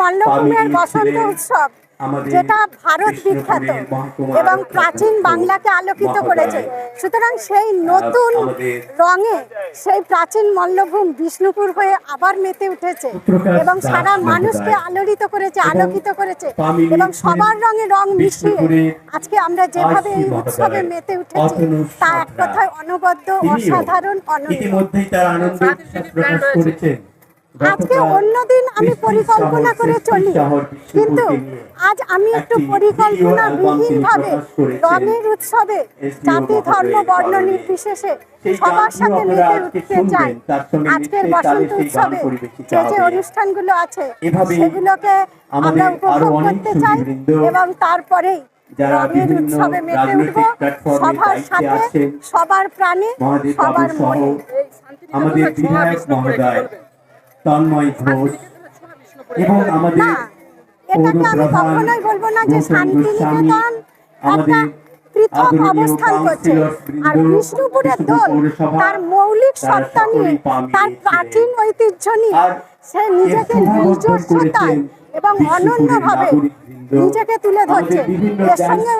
মল্লভূমের বসন্ত উৎসব যেটা ভারত বিখ্যাত এবং প্রাচীন বাংলাকে আলোকিত করেছে। সুতরাং সেই নতুন রঙে সেই প্রাচীন মল্লভূম বিষ্ণুপুর হয়ে আবার মেতে উঠেছে এবং সারা মানুষকে আলোড়িত করেছে আলোকিত করেছে এবং সবার রঙে রং মিশিয়ে আজকে আমরা যেভাবে এই উৎসবে মেতে উঠেছি তা এক কথায় অনবদ্য অসাধারণ অনন্য। আজকে অন্যদিন আমি পরিকল্পনা করে চলি। কিন্তু আজ আমি একটু পরিকল্পনা ভিডিও বিহীন ভাবে রঙের উৎসবে জাতি ধর্ম বর্ণ নির্বিশেষে সবার সাথে আজকে উঠতে চাই আজকের বসন্ত উৎসবে যে যে অনুষ্ঠানগুলো আছে সেগুলোকে আমরা উপভোগ করতে চাই এবং তারপরেই রঙের উৎসবে মেতে উঠব সবার সাথে সবার প্রাণে সবার মনে। আমাদের বিধায়ক মহোদয়। তন্ময় ঘোষ এবং আমাদের না এটাকে আমি পৌরপ্রধান কখনোই বলব না যে গৌতম গোস্বামী, আমাদের পৃথক অবস্থান করছে। আর বিষ্ণুপুরের দোল তার মৌলিক তারা সত্তা নিয়ে তার প্রাচীন ঐতিহ্য নিয়ে সে নিজেকে নিজস্বতায় এবং অনন্যভাবে নিজেকে তুলে ধরছে। এর সঙ্গে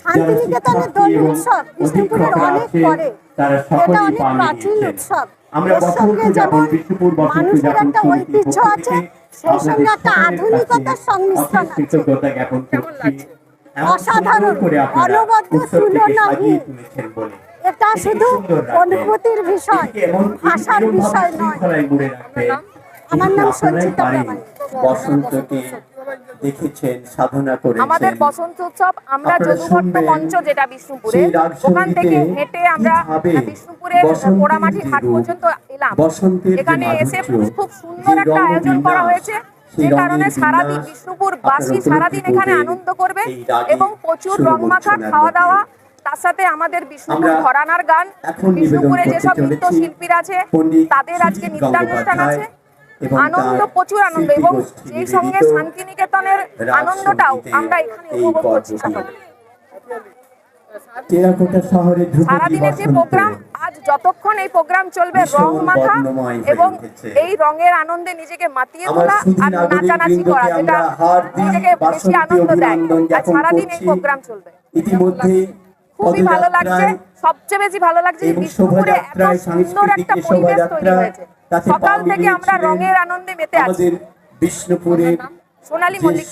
শান্তিনিকেতনের দোল উৎসব বিষ্ণুপুরের অনেক পরে। এটা অনেক প্রাচীন উৎসব। আমরা বসন্ত যেমন মানুষের একটা ঐতিহ্য আছে সেই সঙ্গে একটা আধুনিকতার সংমিশ্রণ আছে কৃতজ্ঞতা জ্ঞাপন করছি এমন অসাধারণ, সুন্দর করে আপনারা অনবদ্য তুলনাহীন। সাজিয়ে তুলেছেন বলে। এটা শুধু অনুভূতির বিষয় ভাষার বিষয় নয় শৃঙ্খলায় মুড়ে রাখবেন। আমার নাম সঞ্চিতা বসন্তকে দেখেছেন সাধনা করেছেন। আমাদের বসন্ত উৎসব আমরা যদুভট্ট মঞ্চ যেটা বিষ্ণুপুরে ওখান থেকে হেঁটে আমরা বিষ্ণুপুরের পোড়ামাটির হাট পর্যন্ত এলাম। বসন্তের এখানে এসে খুব সুন্দর একটা আয়োজন করা হয়েছে যে কারণে সারাদিন বিষ্ণুপুর বাসী সারাদিন এখানে আনন্দ করবে এবং প্রচুর সুর রং মাখা খাওয়া দাওয়া তার সাথে আমাদের বিষ্ণুপুর ঘরানার গান বিষ্ণুপুরে যেসব নৃত্য শিল্পীরা আছে তাদের আজকে নৃত্যানুষ্ঠান আছে। আনন্দ প্রচুর আনন্দ এবং সেই সঙ্গে শান্তিনিকেতনের আনন্দটাও আমরা এখানে উপভোগ করছি সারাদিনের যে প্রোগ্রাম আজ যতক্ষণ এই প্রোগ্রাম চলবে রং মাখা এবং এই রঙের আনন্দে নিজেকে মাতিয়ে তোলা আর নাচানাচি করা যেটা নিজেকে বেশি আনন্দ দেয়। আর সারাদিন এই প্রোগ্রাম চলবে। ইতিমধ্যেই খুবই ভালো লাগছে সবচেয়ে বেশি ভালো লাগছে বিষ্ণুপুরে এত সুন্দর একটা সাংস্কৃতিক পরিবেশ তৈরি শোভাযাত্রা, হয়েছে। সকাল থেকে আমরা রঙের আনন্দে মেতে আছি। আমাদের বিষ্ণুপুরের সোনালী মল্লিক